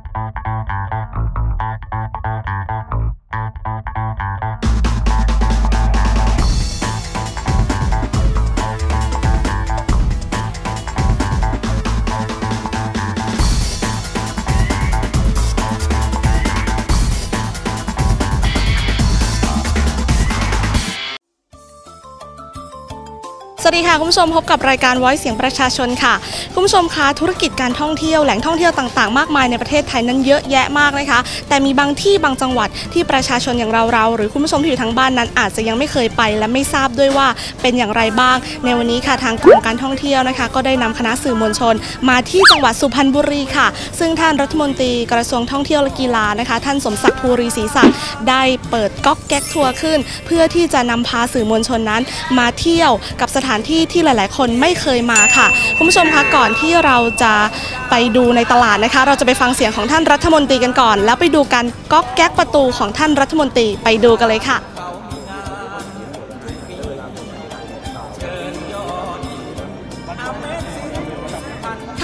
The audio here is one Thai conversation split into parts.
Thank you. วัสดีค่ะคุณผู้ชมพบกับรายการ Voice เสียงประชาชนค่ะ คุณผู้ชมคะธุรกิจการท่องเที่ยวแหล่งท่องเที่ยวต่างๆ มากมายในประเทศไทยนั้นเยอะแยะมากนะคะ แต่มีบางที่บางจังหวัดที่ประชาชนอย่างเราๆหรือคุณผู้ชมที่อยู่ทางบ้านนั้นอาจจะยังไม่เคยไป และไม่ทราบด้วยว่าเป็นอย่างไรบ้าง ในวันนี้ค่ะทางกรมการท่องเที่ยวนะคะ ก็ได้นำคณะสื่อมวลชน มาที่จังหวัดสุพรรณบุรีค่ะ ซึ่งท่านรัฐมนตรีกระทรวงท่องเที่ยวและกีฬานะคะ ท่านสมศักดิ์ภูรีศรีศักดิ์ได้เปิดก๊อกแก๊กทัวร์ขึ้น เพื่อที่จะนำพาสื่อมวลชนนั้น มาเที่ยวกับสถานที่ที่หลาย ๆ คนไม่เคยมาค่ะ คุณผู้ชมคะก่อนที่เราจะไปดูในตลาดนะคะ เราจะไปฟังเสียงของท่านรัฐมนตรีกันก่อน แล้วไปดูการก๊อกแก๊กประตูของท่านรัฐมนตรีไปดูกันเลยค่ะ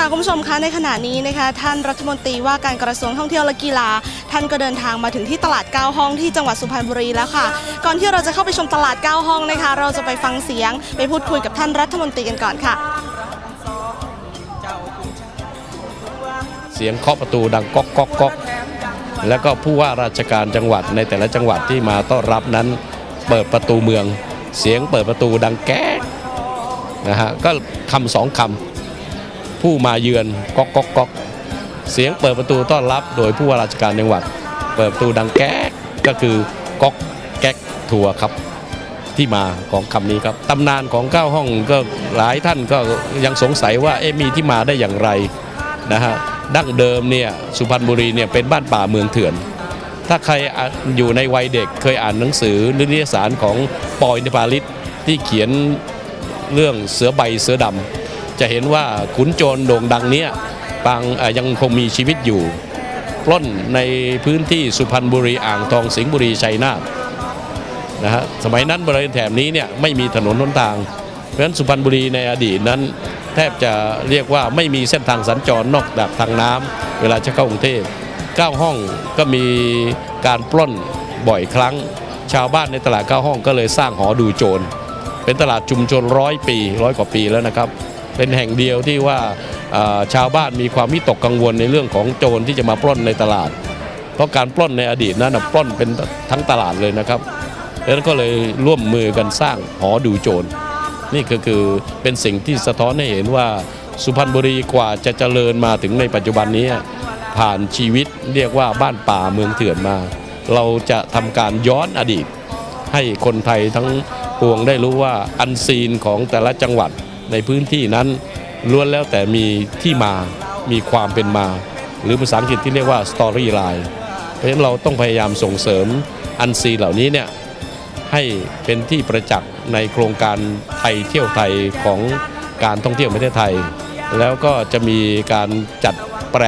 ค่ะคุณผู้ชมคะในขณะนี้นะคะท่านรัฐมนตรีว่าการกระทรวงท่องเที่ยวและกีฬา ท่านก็เดินทางมาถึงที่ตลาด9ห้องที่จังหวัดสุพรรณบุรีแล้วค่ะ ก่อนที่เราจะเข้าไปชมตลาด9ห้องนะคะ เราจะไปฟังเสียง ไปพูดคุยกับท่านรัฐมนตรีกันก่อนค่ะ เสียงเคาะประตูดังก๊อกก๊อกก๊อกแล้วก็ผู้ว่าราชการจังหวัดในแต่ละจังหวัดที่มาต้อนรับนั้น เปิดประตูเมือง เสียงเปิดประตูดังแก๊กนะฮะก็คำสองคำ ผู้มาเยือนก๊อกก๊อกก๊อกเสียงเปิดประตูต้อนรับโดยผู้ว่าราชการจังหวัด เปิดประตูดังแก๊กก็คือก๊อกแก๊กทัวร์ครับที่มาของคำนี้ครับตำนานของเก้าห้องก็หลายท่านก็ยังสงสัยว่าเอ๊ะมีที่มาได้อย่างไรนะฮะดั้งเดิมเนี่ยสุพรรณบุรีเนี่ยเป็นบ้านป่าเมืองเถื่อน ถ้าใครอยู่ในวัยเด็กเคยอ่านหนังสือหรือนิตยสารของปอยนปาลิตที่เขียนเรื่องเสือใบเสือดำ จะเห็นว่าขุนโจรโด่งดังเนี้ยบางยังคงมีชีวิตอยู่ปล้นในพื้นที่สุพรรณบุรีอ่างทองสิงห์บุรีชัยนาทนะฮะสมัยนั้นบริเวณแถบนี้เนี่ยไม่มีถนนหนทาง เพราะฉะนั้นสุพรรณบุรีในอดีตนั้น แทบจะเรียกว่าไม่มีเส้นทางสัญจรนอกจากทางน้ำเวลาจะเข้ากรุงเทพเก้าห้องก็มีการปล้นบ่อยครั้ง ชาวบ้านในตลาดเก้าห้องก็เลยสร้างหอดูโจรเป็นตลาดชุมชนร้อยปีร้อยกว่าปีแล้วนะครับ เป็นแห่งเดียวที่ว่าชาวบ้านมีความวิตกกังวลในเรื่องของโจรที่จะมาปล้นในตลาด เพราะการปล้นในอดีตนั้นปล้นเป็นทั้งตลาดเลยนะครับดังนั้นก็เลยร่วมมือกันสร้างหอดูโจร นี่ก็คือเป็นสิ่งที่สะท้อนให้เห็นว่าสุพรรณบุรีกว่าจะเจริญมาถึงในปัจจุบันนี้ ผ่านชีวิตเรียกว่าบ้านป่าเมืองเถื่อนมา เราจะทำการย้อนอดีต ให้คนไทยทั้งปวงได้รู้ว่าอันซีนของแต่ละจังหวัด ในพื้นที่นั้นล้วนแล้วแต่มีที่มา มีความเป็นมา หรือภาษาอังกฤษที่เรียกว่า story line เพราะฉะนั้นเราต้องพยายามส่งเสริมอันซีเหล่านี้เนี่ยให้เป็นที่ประจักษ์ในโครงการไทยเที่ยวไทยของการท่องเที่ยวประเทศไทย แล้วก็จะมีการจัดแปล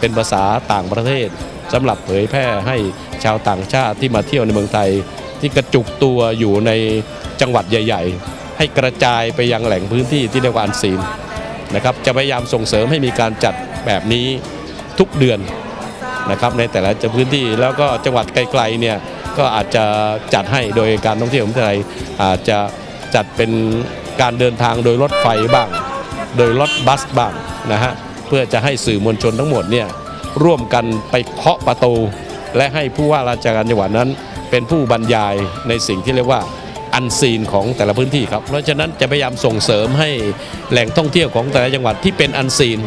เป็นภาษาต่างประเทศสำหรับเผยแพร่ให้ชาวต่างชาติที่มาเที่ยวในเมืองไทย ที่กระจุกตัวอยู่ในจังหวัดใหญ่ ๆ ให้กระจายไปยังแหล่งพื้นที่ที่เรียกว่าอันซีนนะครับจะพยายามส่งเสริมให้มีการจัดแบบนี้ทุกเดือนนะครับในแต่ละพื้นที่แล้วก็จังหวัดไกลๆเนี่ยก็อาจจะจัดให้โดยการท่องเที่ยวของไทยอาจจะจัดเป็นการเดินทางโดยรถไฟบ้าง โดยรถบัสบ้างนะฮะเพื่อจะให้สื่อมวลชนทั้งหมดเนี่ยร่วมกันไปเคาะประตู และให้ผู้ว่าราชการจังหวัดนั้น เป็นผู้บรรยายในสิ่งที่เรียกว่า อันซีนของแต่ละพื้นที่ครับ เพราะฉะนั้นจะพยายามส่งเสริมให้แหล่งท่องเที่ยวของแต่ละจังหวัดที่เป็นอันซีน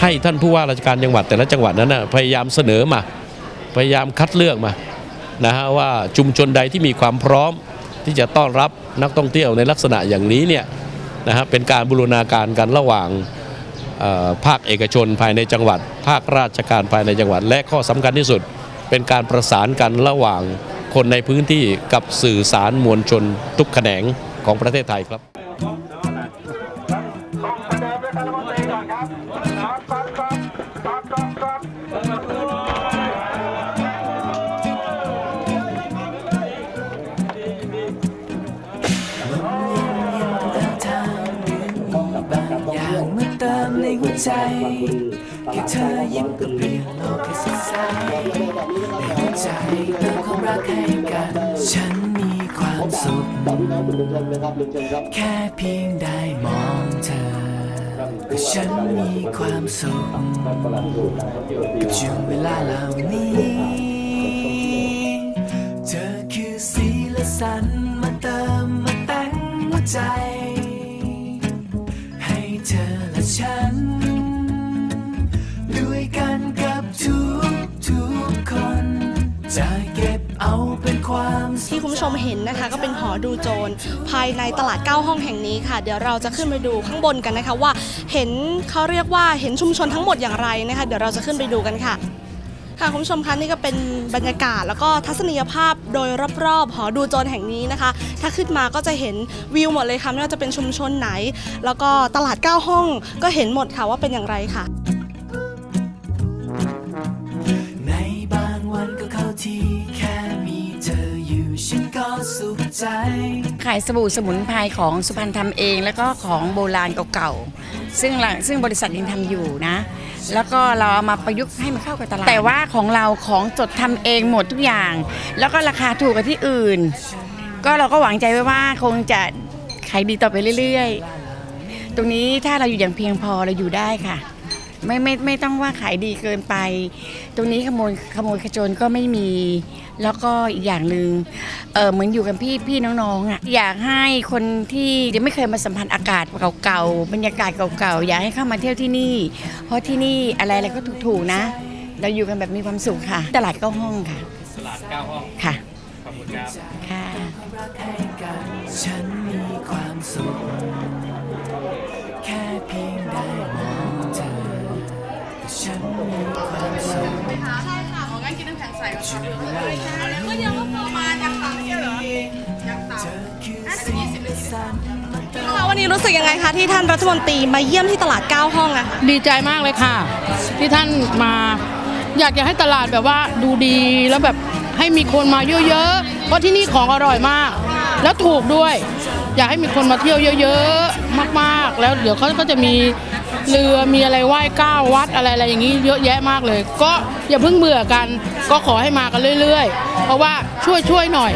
ให้ท่านผู้ว่าราชการจังหวัดแต่ละจังหวัดนั้นนะพยายามเสนอมา พยายามคัดเลือกมานะฮะว่าชุมชนใดที่มีความพร้อมที่จะต้อนรับนักท่องเที่ยวในลักษณะอย่างนี้เนี่ยนะฮะเป็นการบูรณาการกันระหว่างภาคเอกชนภายในจังหวัด ภาคราชการภายในจังหวัด และข้อสำคัญที่สุดเป็นการประสานกันระหว่าง คนในพื้นที่กับสื่อสารมวลชนทุกแขนงของประเทศไทยครับทางเมีบางอเติมในหัวใจ แค่เธอยิ้มก็เปลี่ยนโลกให้สดใสในหัวใจเติมความรักให้กัน ฉันมีความสุข แค่เพียงได้มองเธอก็ฉันมีความสุขกับช่วงเวลาเหล่านี้ เธอคือสีและสันมาเติมมาแต่งหัวใจ ที่คุณผู้ชมเห็นนะคะ ก็เป็นหอดูโจรภายในตลาด 9 ห้องแห่งนี้ค่ะ เดี๋ยวเราจะขึ้นไปดูข้างบนกันนะคะว่าเห็นเขาเรียกว่าเห็นชุมชนทั้งหมดอย่างไรนะคะเดี๋ยวเราจะขึ้นไปดูกันค่ะค่ะคุณผู้ชมคะนี่ก็เป็นบรรยากาศแล้วก็ทัศนียภาพโดยรอบๆหอดูโจรแห่งนี้นะคะ ถ้าขึ้นมาก็จะเห็นวิวหมดเลยค่ะไม่ว่าจะเป็นชุมชนไหน แล้วก็ตลาด 9 ห้องก็เห็นหมดค่ะว่าเป็นอย่างไรค่ะ ใจขายสบู่สมุนไพรของสุพรรณทำเอง แล้วก็ของโบราณเก่าๆซึ่งหลังซึ่งบริษัทยังทำอยู่นะ แล้วก็เราเอามาประยุกต์ให้มันเข้ากับตลาดแต่ว่าของเราของจดทำเองหมดทุกอย่าง แล้วก็ราคาถูกกว่าที่อื่น ก็เราก็หวังใจไว้ว่าคงจะขายดีต่อไปเรื่อยๆ ตรงนี้ถ้าเราอยู่อย่างเพียงพอเราอยู่ได้ค่ะ ไม่ไม่ไม่ต้องว่าขายดีเกินไป ตรงนี้ขโมยขโมยขโจรก็ไม่มี แล้วก็อีกอย่างหนึ่งเออเหมือนอยู่กันพี่พี่น้องๆอะอยากให้คนที่ยังไม่เคยมาสัมผัสอากาศเก่าๆบรรยากาศเก่าๆอยากให้เข้ามาเที่ยวที่นี่ เพราะที่นี่อะไรอะไรก็ถูกๆนะ เราอยู่กันแบบมีความสุขค่ะ ตลาดเก้าห้องค่ะ ตลาดเก้าห้องค่ะขอบคุณครับค่ะรักให้กันฉันมีความสุข ใช่ค่ะของงั้นกินน้ำแข็งใสก็ชอบเวลาเหล่านี้ก็เดียวก็พอมาจากครั้งเดียวเหรอยังต่เธอคือสีสันมาเติมวันนี้รู้สึกยังไงคะที่ท่านรัฐมนตรีมาเยี่ยมที่ตลาด 9 ห้องอะคะดีใจมากเลยค่ะ ที่ท่านมาอยากจะให้ตลาดแบบว่าดูดีแล้วแบบให้มีคนมาเยอะๆ เพราะที่นี่ของอร่อยมาก แล้วถูกด้วย อยากให้มีคนมาเที่ยวเยอะๆ มากๆ แล้วเดี๋ยวเขาก็จะมี เรือมีอะไรไหว้เก้าวัดอะไรอะไรอย่างนี้เยอะแยะมากเลย ก็อย่าเพิ่งเบื่อกัน ก็ขอให้มากันเรื่อย ๆ เพราะว่าช่วยช่วยๆหน่อย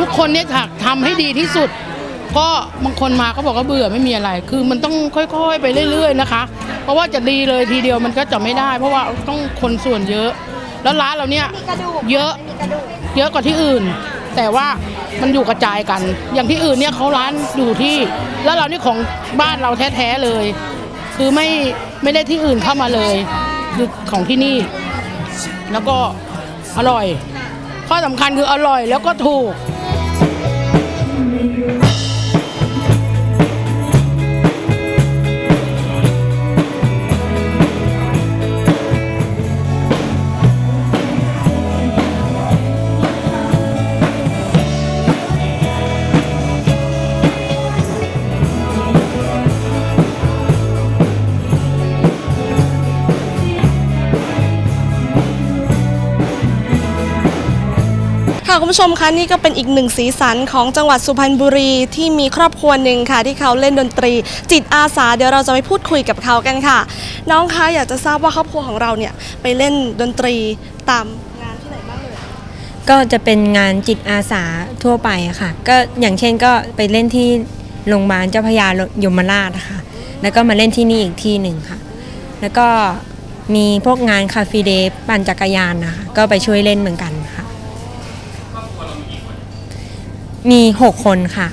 ทุกคนเนี่ยถักทำให้ดีที่สุด ก็บางคนมาก็บอกว่าเบื่อไม่มีอะไร คือมันต้องค่อยๆ ไปเรื่อย ๆนะคะ เพราะว่าจะดีเลยทีเดียวมันก็จะไม่ได้ เพราะว่าต้องคนส่วนเยอะ แล้วร้านเราเนี่ยเยอะเยอะกว่าที่อื่น แต่ว่ามันอยู่กระจายกัน อย่างที่อื่นเนี่ยเขาร้านอยู่ที่ แล้วเรานี่ของบ้านเราแท้ๆเลย คือไม่ไม่ได้ที่อื่นเข้ามาเลยคือของที่นี่ แล้วก็อร่อย ข้อสำคัญคืออร่อยแล้วก็ถูก ค่ะคุณผู้ชมคะนี่ก็เป็นอีกหนึ่งสีสันของจังหวัดสุพรรณบุรีที่มีครอบครัวหนึ่งค่ะ ที่เขาเล่นดนตรี จิตอาสาเดี๋ยวเราจะไปพูดคุยกับเขากันค่ะ น้องคะอยากจะทราบว่าครอบครัวของเราเนี่ยไปเล่นดนตรีตามงานที่ไหนบ้างเลยก็จะเป็นงานจิตอาสาทั่วไปค่ะ ก็อย่างเช่นก็ไปเล่นที่โรงพยาบาลเจ้าพยายมราชนะคะแล้วก็มาเล่นที่นี่อีกที่หนึ่งค่ะ แล้วก็มีพวกงานคาเฟ่เดย์ปั่นจักรยานนะคะก็ไปช่วยเล่นเหมือนกัน มีหกคนค่ะ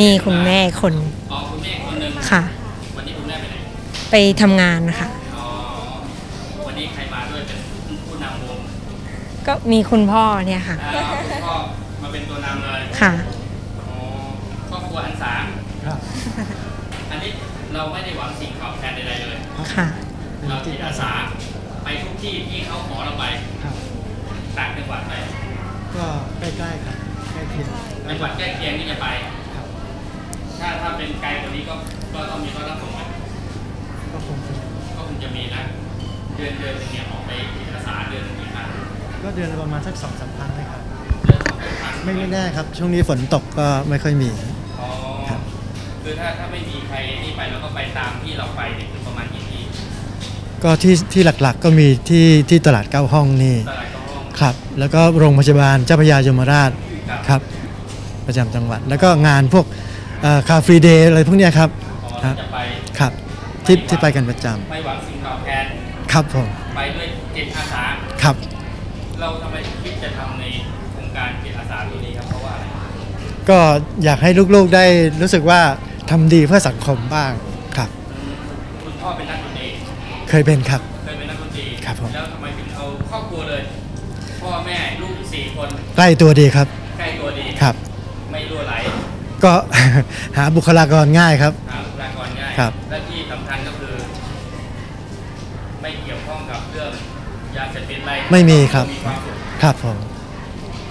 มีคุณแม่คนค่ะ ไปทำงานนะคะวันนี้ใครมาด้วยเป็นผู้นำวงก็มีคุณพ่อเนี่ยค่ะก็มาเป็นตัวนำเลยค่ะครอบครัวหันษาอันนี้เราไม่ได้หวังสิ่งตอบแทนใดๆเลยค่ะเราจิตอาสาไปทุกที่ที่เขาขอเราไปครับต่างจังหวัดไปก็ใกล้ๆครับ ใกล้เคียงจังหวัดใกล้เคียงที่จะไปครับถ้าถ้าเป็นไกลกว่านี้ก็ก็ต้องมีรถรับส่งไหมก็คงจะก็คงจะมีนะ เดือนเดือนหนึงเนี่ยออกไปจิตอาสาเดือนหนึงกี่ครั้งก็เดือนละประมาณสักสองสามครั้งนะครับ เดือนสองสามครั้งไม่ไม่แน่ครับ ช่วงนี้ฝนตกก็ไม่ค่อยมี อ๋อครับ คือถ้าถ้าไม่มีใครนี่ไปแล้วก็ไปตามที่เราไปเนี่ยคือประมาณกี่ที่ก็ที่ที่หลักๆก็มีที่ที่ตลาดเก้าห้องนี่ครับ แล้วก็โรงพยาบาลเจ้าพระยายมราช ครับ ประจำจังหวัด แล้วก็งานพวกคาฟรีเดย์อะไรพวกเนี้ยครับครับจะไปครับที่ที่ไปกันประจไม่หวังสิ่งตอบแทนำครับผมไปด้วยจิตอาสาครับ เราทำไมถึงคิดจะทำในโครงการจิตอาสาตัวนี้ครับเพราะว่าอะไรก็อยากให้ลูกๆได้รู้สึกว่าทำดีเพื่อสังคมบ้างครับคุณพ่อเป็นนักดนตรีเคยเป็นครับเคยเป็นนักดนตรีครับผมแล้วทำไมถึงเอาครอบครัวเลยพ่อแม่ลูกอีกสี่คนใกล้ตัวดีครับใกล้ตัวดี ครับ ไม่รั่วไหลก็ หาบุคลากรง่ายครับ หาบุคลากรง่ายครับ และที่สำคัญก็คือ ไม่เกี่ยวข้องกับเรื่องยาเสพติดอะไรไม่มีครับ มีความสุขครับผม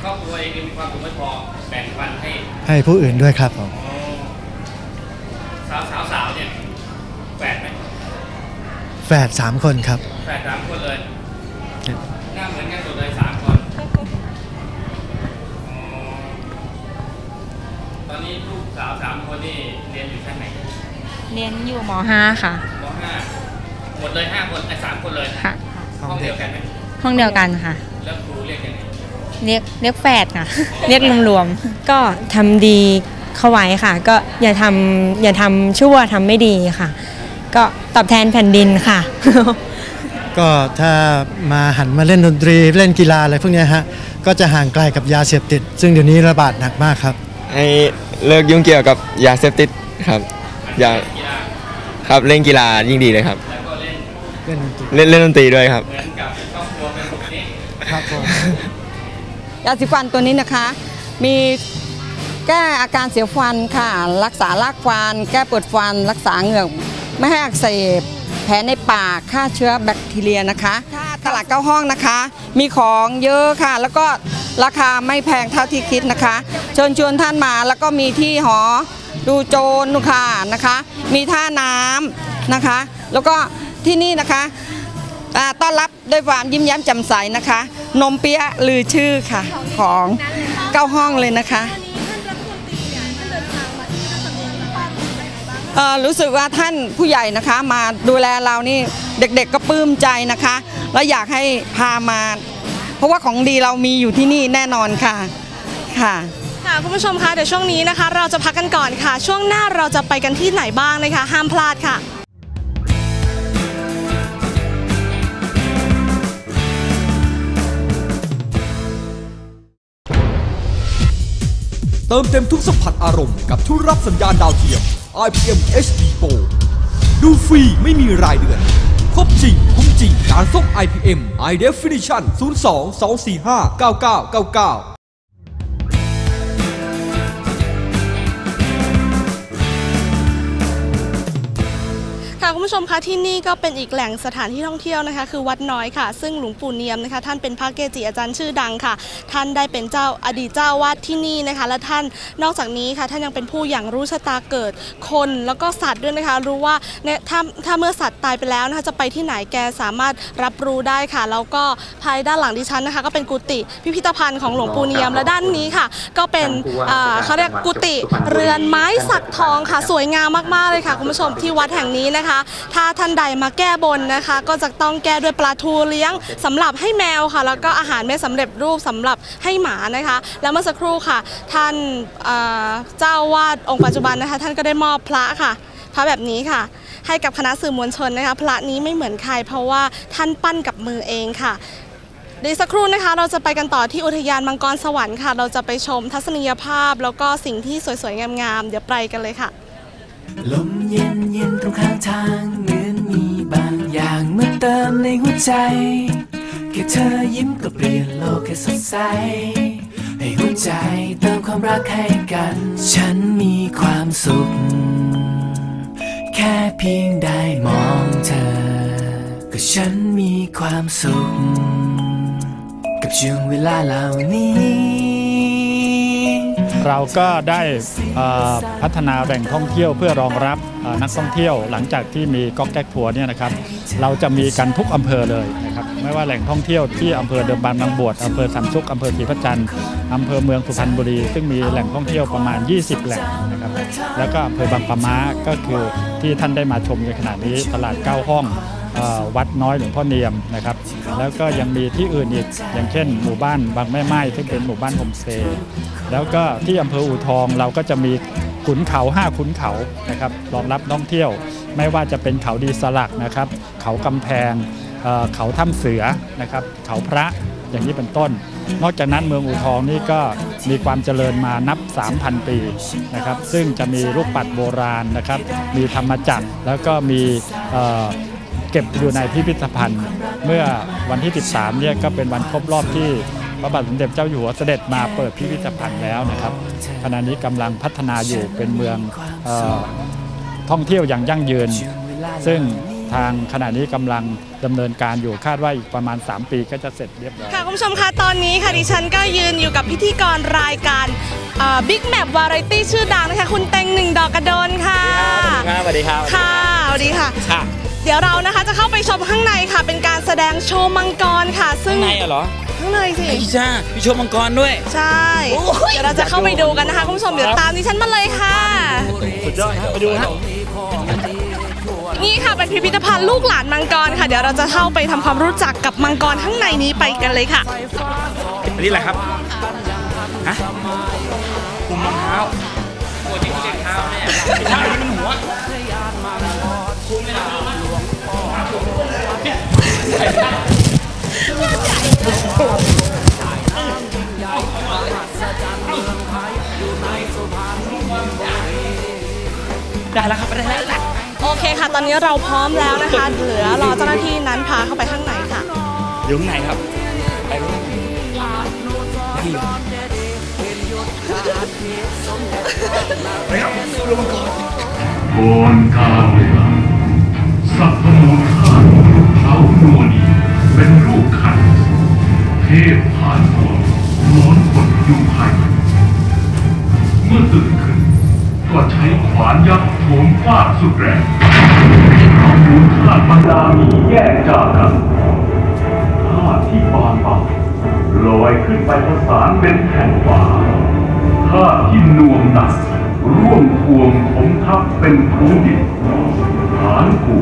ครอบครัวเองมีความสุขไม่พอแบ่งปันให้ให้ผู้อื่นด้วยครับผมสาวสาวสาวเนี่ยแฝดไหมแฝดสามคนครับ แฝดสามคนเลยครับาวสามคนนี่เรียนอยู่ชั้นไหนเรียนอยู่ม .5 ค่ะมห้าหมดเลยห้าคนไอ้สามคนเลยค่ะ ห้องเดียวกันไหมห้องเดียวกันค่ะ แล้วครูเรียกยังไงเรียกเรียกแฝดค่ะ เรียกรวมๆก็ทำดีเข้าไว้ค่ะ ก็อย่าทำอย่าทำชั่วทำไม่ดีค่ะ ก็ตอบแทนแผ่นดินค่ะ ก็ถ้ามาหันมาเล่นดนตรีเล่นกีฬาอะไรพวกเนี้ยฮะ ก็จะห่างไกลกับยาเสพติด ซึ่งเดี๋ยวนี้ระบาดหนักมากครับให้ เลิกยุ่งเกี่ยวกับยาเสพติดครับอย่ากีฬาครับเล่นกีฬายิ่งดีเลยครับแล้วก็เล่นเล่นดนตรีเล่นเล่นดนตรีด้วยครับเหมือนกับครอบครัวเป็นแบบนี้ครับผมยาสีฟันตัวนี้นะคะ มีแก้อาการเสียวฟันค่ะ รักษารากฟัน แก้ปวดฟัน รักษาเหงือกไม่ให้อักเสบแผลในปากฆ่าเชื้อแบคทีเรียนะคะ ตลาดเก้าห้องนะคะ มีของเยอะค่ะ แล้วก็ ราคาไม่แพงเท่าที่คิดนะคะ เชิญชวนท่านมาแล้วก็มีที่หอดูโจรนุค่ะนะคะ มีท่าน้ำนะคะ แล้วก็ที่นี่นะคะต้อนรับด้วยความยิ้มแย้มแจ่มใสนะคะ นมเปี๊ยะลือชื่อค่ะของเก้าห้องเลยนะคะรู้สึกว่าท่านผู้ใหญ่นะคะมาดูแลเรานี่เด็กๆก็ปลื้มใจนะคะ แล้วอยากให้พามา ราะว่าของดีเรามีอยู่ที่นี่แน่นอนค่ะค่ะค่ะคุณผู้ชมคะเดี๋ยวช่วงนี้นะคะ เราจะพักกันก่อนค่ะ ช่วงหน้าเราจะไปกันที่ไหนบ้างนะคะ ห้ามพลาดค่ะเติมเต็มทุกสัมผัสอารมณ์กับทุกรับสัญญาณดาวเทียม IPM HD Pro ดูฟรีไม่มีรายเดือน ครบจริง คุ้มจริงการส่ง IPM High Definition 02 245 9999 ค่ะคุณผู้ชมคะที่นี่ก็เป็นอีกแหล่งสถานที่ท่องเที่ยวนะคะ คือวัดน้อยค่ะ ซึ่งหลวงปู่เนียมนะคะ ท่านเป็นพระเกจิอาจารย์ชื่อดังค่ะ ท่านได้เป็นเจ้าอดีตเจ้าวาดที่นี่นะคะ และท่านนอกจากนี้ค่ะ ท่านยังเป็นผู้อย่างรู้ชะตาเกิดคนแล้วก็สัตว์ด้วยนะคะ รู้ว่าเนี่ยถ้าถ้าเมื่อสัตว์ตายไปแล้วนะคะจะไปที่ไหนแกสามารถรับรู้ได้ค่ะแล้วก็ภายด้านหลังดิฉันนะคะ ก็เป็นกุฏิพิพิธภัณฑ์ของหลวงปู่เนียมและด้านนี้ค่ะ ก็เป็นอ่าเขาเรียกกุฏิเรือนไม้สักทองค่ะ สวยงามมากๆเลยค่ะคุณผู้ชมที่วัดแห่งนี้นะคะถ้าท่านใดมาแก้บนนะคะ ก็จะต้องแก้ด้วยปลาทูเลี้ยงสำหรับให้แมวค่ะ แล้วก็อาหารเม็ดสำเร็จรูปสำหรับให้หมานะคะ แล้วเมื่อสักครู่ค่ะ ท่านเจ้าวาดองค์ปัจจุบันนะคะ ท่านก็ได้มอบพระค่ะพระแบบนี้ค่ะ ให้กับคณะสื่อมวลชนนะคะ พระนี้ไม่เหมือนใคร เพราะว่าท่านปั้นกับมือเองค่ะดีสักครู่นะคะ เราจะไปกันต่อที่อุทยานมังกรสวรรค์ค่ะ เราจะไปชมทัศนียภาพ แล้วก็สิ่งที่สวยๆ งามๆ เดี๋ยวไปกันเลยค่ะลม เย็นเย็นตรงข้างทางเหมือนมีบางอย่างมาเติมในหัวใจ แค่เธอยิ้มก็เปลี่ยนโลกให้สดใส ให้หัวใจเติมความรักให้กัน ฉันมีความสุข แค่เพียงได้มองเธอ ก็ฉันมีความสุข กับช่วงเวลาเหล่านี้ เราก็ได้พัฒนาแหล่งท่องเที่ยวเพื่อรองรับนักท่องเที่ยวหลังจากที่มีก๊อกแก๊กทัวร์เนี่ยนะครับเราจะมีกันทุกอำเภอเลยนะครับไม่ว่าแหล่งท่องเที่ยวที่อำเภอเดิมบางนางบวชอำเภอสันสุขอำเภอศรีประจันทร์อำเภอเมืองสุพรรณบุรี ซึ่งมีแหล่งท่องเที่ยวประมาณ 20 แหล่งนะครับแล้วก็อำเภอบางปะมาก็คือที่ท่านได้มาชมในขณะนี้ตลาดเก้าห้อง วัดน้อยหลวงพ่อเนียมนะครับ แล้วก็ยังมีที่อื่นอีกอย่างเช่น หมู่บ้านบางแม่ไม้ซึ่เป็นหมู่บ้านโฮมสเตย์แล้วก็ที่อำเภออู่ทองเราก็จะมีขุนเขาห้าขุนเขานะครับรองรับนักท่องเที่ยว ไม่ว่าจะเป็นเขาดีสลักนะครับ เขากำแพงเเขาถ้ำเสือนะครับ เขาพระอย่างนี้เป็นต้น นอกจากนั้นเมืองอู่ทองนี่ก็มีความเจริญมานับ 3,000 ปีนะครับ ซึ่งจะมีรูปปัดโบราณนะครับ มีธรรมจักรแล้วก็มี เอ่อเก็บอยู่ในพิพิธภัณฑ์ เมื่อวันที่ 13เนี่ยก็เป็นวันครบรอบที่พระบาทสมเด็จเจ้าอยู่หัวเสด็จมาเปิดพิพิธภัณฑ์แล้วนะครับขณะนี้กำลังพัฒนาอยู่เป็นเมืองเออท่องเที่ยวอย่างยั่งยืน ซึ่งทางขณะนี้กำลังดำเนินการอยู่คาดว่าอีกประมาณ 3 ปีก็จะเสร็จเรียบร้อยค่ะคุณผู้ชมคะตอนนี้ค่ะดิฉันก็ยืนอยู่กับพิธีกรรายการบิ๊กแมปวาไรตี้ชื่อดังนะคะคุณเต็งหนึ่งดอกกระโดนค่ะครับสวัสดีครับค่ะสวัสดีค่ะค่ะ เดี๋ยวเรานะคะจะเข้าไปชมข้างในค่ะ เป็นการแสดงโชว์มังกรค่ะ ซึ่งข้างในอะเหรอข้างในสิ ไอ้จ้ามีโชว์มังกรด้วย ใช่ โอ้ย เดี๋ยวเราจะเข้าไปดูกันนะคะ คุณผู้ชมเดี๋ยวตามดิฉันมาเลยค่ะ สุดยอดครับไปดูครับนี่ค่ะเป็นพิพิธภัณฑ์ลูกหลานมังกรค่ะ เดี๋ยวเราจะเข้าไปทำความรู้จักกับมังกรข้างในนี้ไปกันเลยค่ะ อันนี้อะไรครับฮะคุมรองเท้าปกติเขาเรียกเท้าเนี่ยไม่ใช่นี่มันหัว ได้แล้วครับได้แล้วโอเคค่ะ ตอนนี้เราพร้อมแล้วนะคะ เหลือรอเจ้าหน้าที่นั้นพาเข้าไปข้างในค่ะอยู่ข้างในครับไปข้างในได้อยู่ไปครับสู้ลงก่อนก่อนกา เป็นลูกขันเทพผ่านตัวร้อนกดยุงไผ่เมื่อตื่นขึ้น ก็ใช้ขวานยักษ์โถมฟาดสุดแรงเขามูลธาตุบรรดามีแยกจากกันธาตุที่บางเบาลอยขึ้นไปประสานเป็นแผ่นฟ้าธาตุที่นวมหนักร่วมทวงผมทับเป็นพื้นดินฐานกู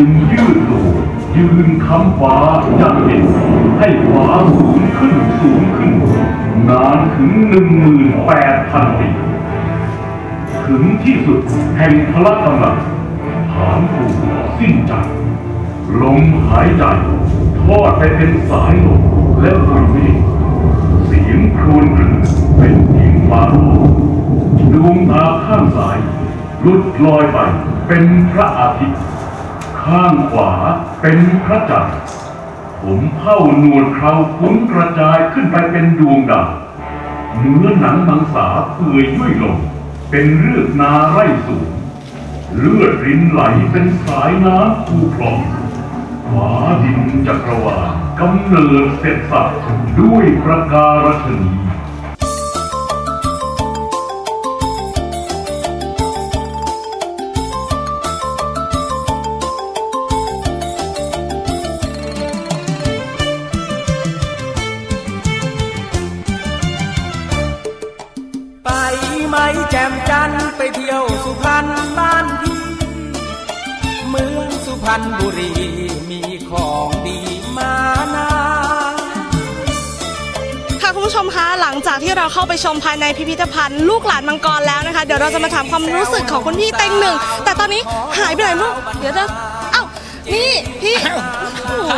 จึงยืดตัวยืนค้ำฟ้ายันเห็นให้ฟ้าสูงขึ้นสูงขึ้น นานถึงหนึ่งหมื่นแปดพันปีถึงที่สุดแห่งพละกำลังฐานกูสิ้นใจลมหายใจทอดไปเป็นสายลมและฝุ่นเมฆเสียงครวญกระหึ่มเป็นเสียงฟ้าร้องดวงตาข้างซ้ายหลุดลอยไปเป็นพระอาทิตย์ ข้างขวาเป็นพระจันทร์ผมเข้านวดเคราฟุ้งกระจายขึ้นไปเป็นดวงดาวเนื้อหนังมังสาเปื่อยยุ่ยลง เป็นเลือดนาไร่สูง เลือดรินไหลเป็นสายน้ำคูคลองฟ้าดินจักรวาลกำเนิดเสร็จสับด้วยประการฉนี พรรณบุรีมีของดีมานาค่ะคุณผู้ชมคะหลังจากที่เราเข้าไปชมภายในพิพิธภัณฑ์ลูกหลานมังกรแล้วนะคะ เดี๋ยวเราจะมาถามความรู้สึกของคุณพี่เต็งหนึ่ง แต่ตอนนี้หายไปไหนลูกเดี๋ยวจะเอ้านี่พี่โอ้โห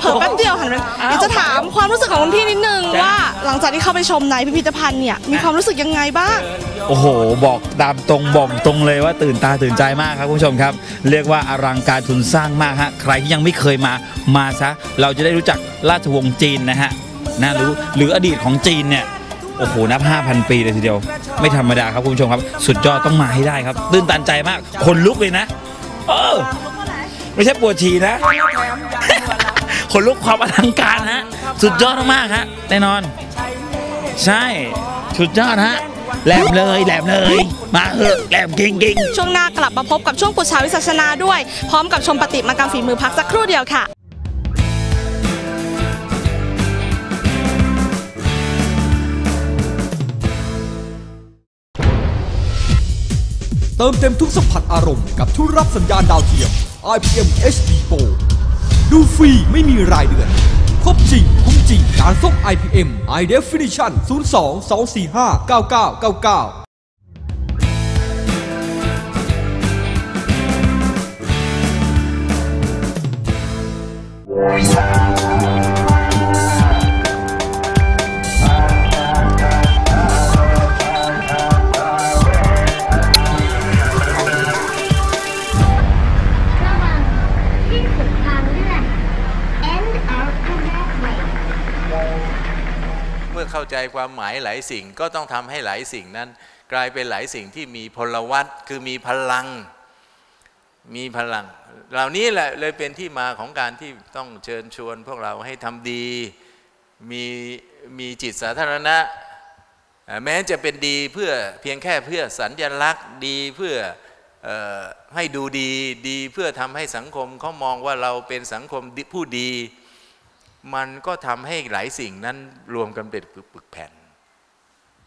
เผลอแป๊บเดียวหันไปเดี๋ยวจะถามความรู้สึกของคุณพี่นิดนึงว่า หลังจากที่เข้าไปชมในพิพิธภัณฑ์เนี่ยมีความรู้สึกยังไงบ้าง โอ้โห บอกตามตรงบอกตรงเลยว่าตื่นตาตื่นใจมากครับคุณผู้ชมครับ เรียกว่าอลังการทุนสร้างมากฮะใครที่ยังไม่เคยมามาซะเราจะได้รู้จักราชวงศ์จีนนะฮะนะรู้หรืออดีตของจีนเนี่ยโอ้โหนับ5,000 ปีเลยทีเดียว ไม่ธรรมดาครับคุณผู้ชมครับ สุดยอดต้องมาให้ได้ครับ ตื่นตันใจมาก คนลุกเลยนะ เออ ไม่ใช่ปวดฉี่นะ คนลุกความอลังการฮะ สุดยอดมากๆฮะแน่นอน ใช่ สุดยอดฮะแหลมเลยแหลมเลย มาเถอะแหลมเก่งๆช่วงหน้ากลับมาพบกับช่วงปุชาวิสัชนาด้วย พร้อมกับชมปฏิมากรรมฝีมือพักสักครู่เดียวค่ะเติมเต็มทุกสัมผัสอารมณ์กับทุกรับสัญญาณดาวเทียม IPM HD Pro ดูฟรีไม่มีรายเดือน ครบจริง คุ้มจริงการส่ง IPM High Definition 02 245 9999 ความหมายหลายสิ่งก็ต้องทำให้หลายสิ่งนั้น กลายเป็นหลายสิ่งที่มีพลวัตคือมีพลัง มีพลัง เหล่านี้แหละเลยเป็นที่มาของการที่ต้องเชิญชวนพวกเราให้ทำดีมีมีจิตสาธารณะ แม้จะเป็นดีเพื่อเพียงแค่เพื่อสัญญลักษณ์ดีเพื่อออให้ดูดีดีเพื่อทำให้สังคมเขามองว่าเราเป็นสังคมผู้ดี มันก็ทำให้หลายสิ่งนั้นรวมกันเป็นปึกแผ่น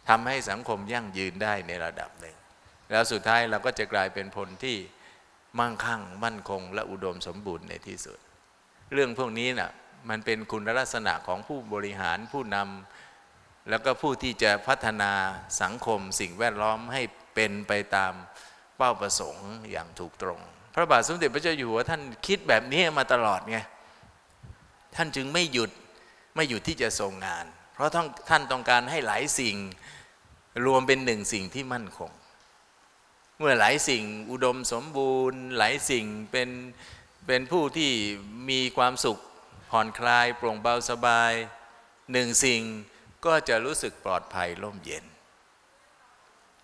ทำให้สังคมยั่งยืนได้ในระดับหนึ่ง แล้วสุดท้ายเราก็จะกลายเป็นพลที่มั่งคั่ง มั่นคง และอุดมสมบูรณ์ในที่สุด เรื่องพวกนี้น่ะมันเป็นคุณลักษณะของผู้บริหารผู้นำแล้วก็ผู้ที่จะพัฒนาสังคมสิ่งแวดล้อมให้เป็นไปตามเป้าประสงค์อย่างถูกตรง พระบาทสมเด็จพระเจ้าอยู่หัวท่านคิดแบบนี้มาตลอดไง ท่านจึงไม่หยุดไม่หยุดที่จะทรงงาน เพราะท่านต้องการให้หลายสิ่งรวมเป็นหนึ่งสิ่งที่มั่นคง เมื่อหลายสิ่งอุดมสมบูรณ์ หลายสิ่งเป็นเป็นผู้ที่มีความสุขผ่อนคลายโปร่งเบาสบายหนึ่งสิ่งก็จะรู้สึกปลอดภัยร่มเย็น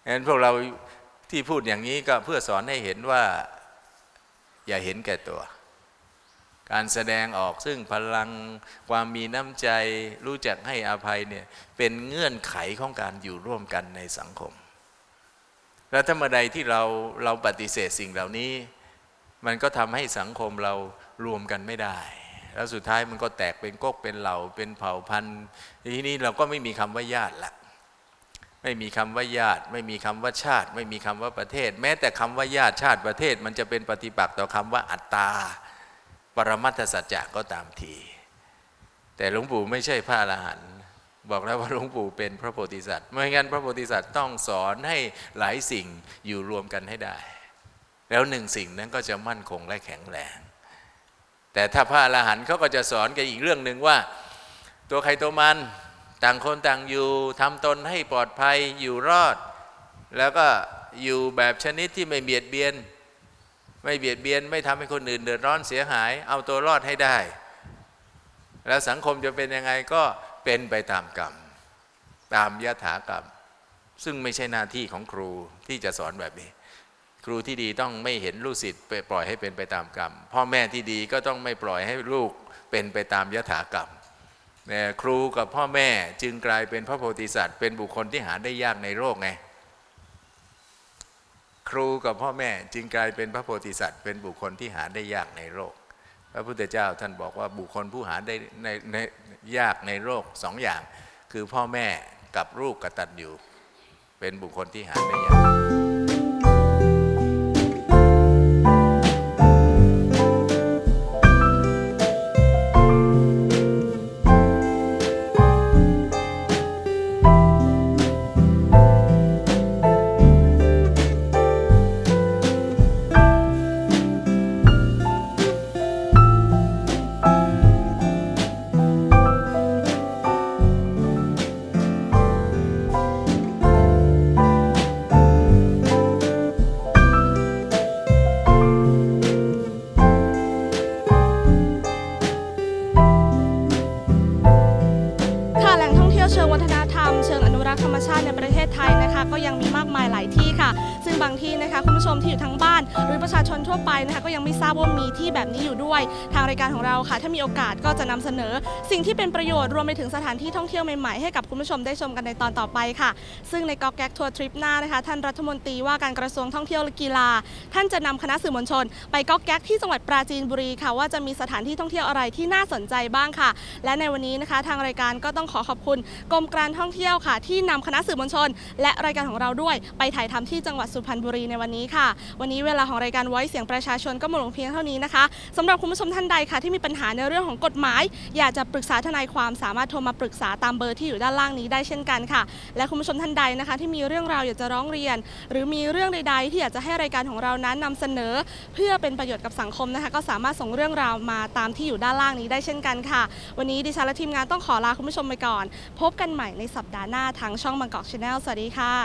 ฉะนั้นพวกเราที่พูดอย่างนี้ก็เพื่อสอนให้เห็นว่าอย่าเห็นแก่ตัว การแสดงออกซึ่งพลังความมีน้ำใจรู้จักให้อภัยเนี่ยเป็นเงื่อนไขของการอยู่ร่วมกันในสังคม แล้วถ้าเมื่อใดที่เราเราปฏิเสธสิ่งเหล่านี้ มันก็ทำให้สังคมเรารวมกันไม่ได้ แล้วสุดท้ายมันก็แตกเป็นก๊กเป็นเหล่าเป็นเผ่าพันธุ์ทีนี้เราก็ไม่มีคำว่าญาติละไม่มีคำว่าญาติ ไม่มีคำว่าชาติ ไม่มีคำว่าประเทศ แม้แต่คำว่าญาติชาติประเทศ มันจะเป็นปฏิปักษ์ต่อคำว่าอัตตา ปรมัตถสัจจะก็ตามที แต่หลวงปู่ไม่ใช่พระอรหันต์บอกแล้วว่าหลวงปู่เป็นพระโพธิสัตว์ไม่งั้นพระโพธิสัตว์ต้องสอนให้หลายสิ่งอยู่รวมกันให้ได้ แล้วหนึ่งสิ่งนั้นก็จะมั่นคงและแข็งแรง แต่ถ้าพระอรหันต์เขาก็จะสอนกันอีกเรื่องหนึ่งว่า ตัวใครตัวมันต่างคนต่างอยู่ทำตนให้ปลอดภัยอยู่รอด แล้วก็อยู่แบบชนิดที่ไม่เบียดเบียน ไม่เบียดเบียน ไม่ทำให้คนอื่นเดือดร้อนเสียหาย เอาตัวรอดให้ได้ แล้วสังคมจะเป็นยังไงก็เป็นไปตามกรรม ตามยถากรรม ซึ่งไม่ใช่หน้าที่ของครูที่จะสอนแบบนี้ ครูที่ดีต้องไม่เห็นลูกศิษย์ไปปล่อยให้เป็นไปตามกรรม พ่อแม่ที่ดีก็ต้องไม่ปล่อยให้ลูกเป็นไปตามยถากรรมครูกับพ่อแม่จึงกลายเป็นพระโพธิสัตว์ เป็นบุคคลที่หาได้ยากในโลกไง ครูกับพ่อแม่จึงกลายเป็นพระโพธิสัตว์ เป็นบุคคลที่หาได้ยากในโลกพระพุทธเจ้าท่านบอกว่าบุคคลผู้หาได้ในในยากในโลกสองอย่าง คือพ่อแม่กับลูกกตัญญูเป็นบุคคลที่หาได้ยาก ก็ยังมีมากมายหลายที่ค่ะ ซึ่งบางที่นะคะคุณผู้ชมที่อยู่ทั้งบ้าน หรือประชาชนทั่วไปนะคะก็ยังไม่ทราบว่ามีที่แบบนี้อยู่ด้วย ทางรายการของเราค่ะ ถ้ามีโอกาสก็จะนำเสนอ สิ่งที่เป็นประโยชน์รวมไปถึงสถานที่ท่องเที่ยวใหม่ๆให้กับคุณผู้ชมได้ชมกันในตอนต่อไปค่ะ ซึ่งในกอกแก๊กทัวร์ทริปหน้านะคะท่านรัฐมนตรีว่าการกระทรวงท่องเที่ยวและกีฬา ท่านจะนำคณะสื่อมวลชน ไปกอกแก๊กที่จังหวัดปราจีนบุรีค่ะ ว่าจะมีสถานที่ท่องเที่ยวอะไรที่น่าสนใจบ้างค่ะ และในวันนี้นะคะ ทางรายการก็ต้องขอขอบคุณกรมการท่องเที่ยวค่ะ ที่นำคณะสื่อมวลชน และรายการของเราด้วย ไปถ่ายทำที่จังหวัดสุพรรณบุรีในวันนี้ค่ะ วันนี้เวลาของรายการไว้เสียงประชาชนก็หมดลงเพียงเท่านี้นะคะสำหรับคุณผู้ชมท่านใดค่ะ ที่มีปัญหาในเรื่องของกฎหมาย อยากจะปรึกษาทนายความสามารถโทรมาปรึกษาตามเบอร์ที่อยู่ด้านล่างนี้ได้เช่นกันค่ะ และคุณผู้ชมท่านใดนะคะ ที่มีเรื่องราวอยากจะร้องเรียน หรือมีเรื่องใด ๆ ที่อยากจะให้รายการของเรานั้นนำเสนอ เพื่อเป็นประโยชน์กับสังคมนะคะ ก็สามารถส่งเรื่องราวมาตามที่อยู่ด้านล่างนี้ได้เช่นกันค่ะ วันนี้ดิฉันและทีมงานต้องขอลาคุณผู้ชมไปก่อน พบกันใหม่ในสัปดาห์หน้าทางช่องบางกอกชาแนลสวัสดีค่ะ